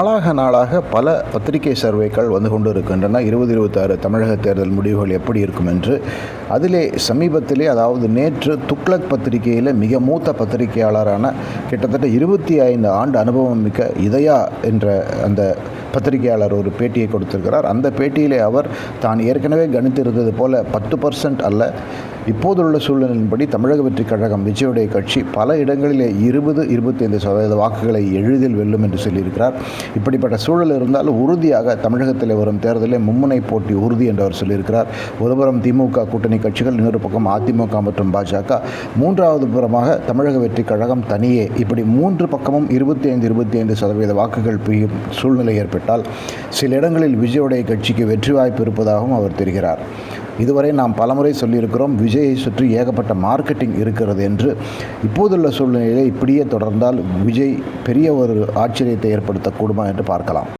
நாளாக நாளாக பல பத்திரிகை சர்வேக்கள் வந்து கொண்டு இருக்கின்றன இருபது இருபத்தாறு தமிழக தேர்தல் முடிவுகள் எப்படி இருக்கும் என்று. அதிலே சமீபத்திலே அதாவது நேற்று துக்ளக் பத்திரிகையில் மிக மூத்த பத்திரிகையாளரான கிட்டத்தட்ட இருபத்தி ஐந்து ஆண்டு அனுபவம் மிக்க இதயா என்ற அந்த பத்திரிகையாளர் ஒரு பேட்டியை கொடுத்திருக்கிறார். அந்த பேட்டியிலே அவர் தான் ஏற்கனவே கணித்திருந்தது போல பத்து பர்சன்ட் அல்ல இப்போதுள்ள சூழ்நிலையின்படி தமிழக வெற்றி கழகம் விஜயுடைய கட்சி பல இடங்களிலே இருபது இருபத்தைந்து சதவீத வாக்குகளை எளிதில் வெல்லும் என்று சொல்லியிருக்கிறார். இப்படிப்பட்ட சூழல் இருந்தால் உறுதியாக தமிழகத்தில் வரும் தேர்தலில் மும்முனை போட்டி உறுதி என்று அவர் சொல்லியிருக்கிறார். ஒருபுறம் திமுக கூட்டணி கட்சிகள் இன்னொரு பக்கம் அதிமுக மற்றும் பாஜக. மூன்றாவது புறமாக தமிழக வெற்றி கழகம் தனியே இப்படி மூன்று பக்கமும் இருபத்தி ஐந்து இருபத்தி ஐந்து சதவீத வாக்குகள் பெய்யும் சூழ்நிலை ஏற்பட்டால் சில இடங்களில் விஜயுடைய கட்சிக்கு வெற்றி வாய்ப்பு இருப்பதாகவும் அவர் தெரிகிறார். இதுவரை நாம் பலமுறை சொல்லியிருக்கிறோம் விஜயை சுற்றி ஏகப்பட்ட மார்க்கெட்டிங் இருக்கிறது என்று. இப்போதுள்ள சூழ்நிலையை இப்படியே தொடர்ந்தால் விஜய் பெரிய ஒரு ஆச்சரியத்தை ஏற்படுத்தக்கூடுமா என்று பார்க்கலாம்.